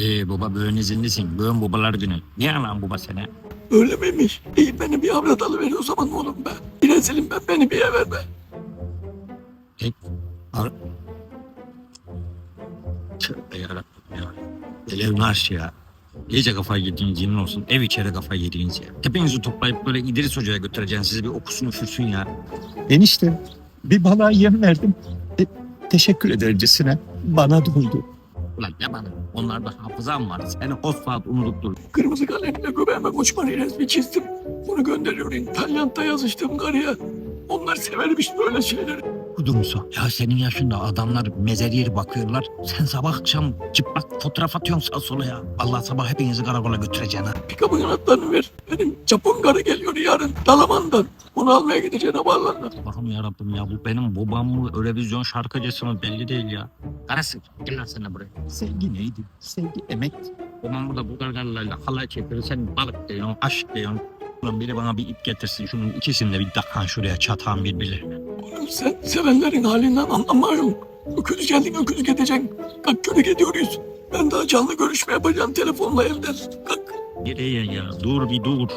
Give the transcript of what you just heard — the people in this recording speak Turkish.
Ee baba böğün izinlisin. Böğün babalar günü. Niye lan baba sene? Öyle miymiş? İyi beni bir avrat alıver o zaman oğlum be. Bir ezilim ben beni bir eve ver. E, ar- Tövbe yarabbim ya. Elev naş ya. İyice kafayı yediğiniz yemin olsun. Ev içeri kafayı yediğiniz ya. Hepinizi toplayıp böyle İdris Hoca'ya götüreceğim. Size bir okusun üfürsün ya. Enişte bir balığa yem verdim. E, teşekkür edercesine bana doldu. Ulan ne bana? Onlarda hafızam var. Seni fosfat unutup dur. Kırmızı kalemle göbeğime koçman resmi çizdim. Bunu gönderiyor İtalyan'da yazıştığım karıya. Onlar severmiş böyle şeyleri. Kudumsu. Ya senin yaşında adamlar mezer yeri bakıyorlar. Sen sabah akşam çıplak fotoğraf atıyorsun sağa sola ya. Allah sabah hepinizi karakola götüreceksin ha. Pikabın anahtarını ver. Benim Japon karı geliyor yarın Dalaman'dan. Onu almaya gideceğim havaalanına. Allah'ım yarabbim ya bu benim babam mı Eurovision şarkıcısı mı belli değil ya. Karısı gel lan de buraya. Sevgi neydi? Sevgi emekti. Babam burada bu gargarlarla halay çekiyor. Sen balık diyorsun, aşk diyorsun. Ulan biri bana bir ip getirsin. Şunun ikisini de bir dakan şuraya çatan birbirlerine. Oğlum sen sevenlerin halinden anlamıyorum. Öküz geldin öküz gideceksin. Kalk körük ediyoruz. Ben daha canlı görüşme yapacağım telefonla evden. Kalk. Nereye ya? Dur bir dur.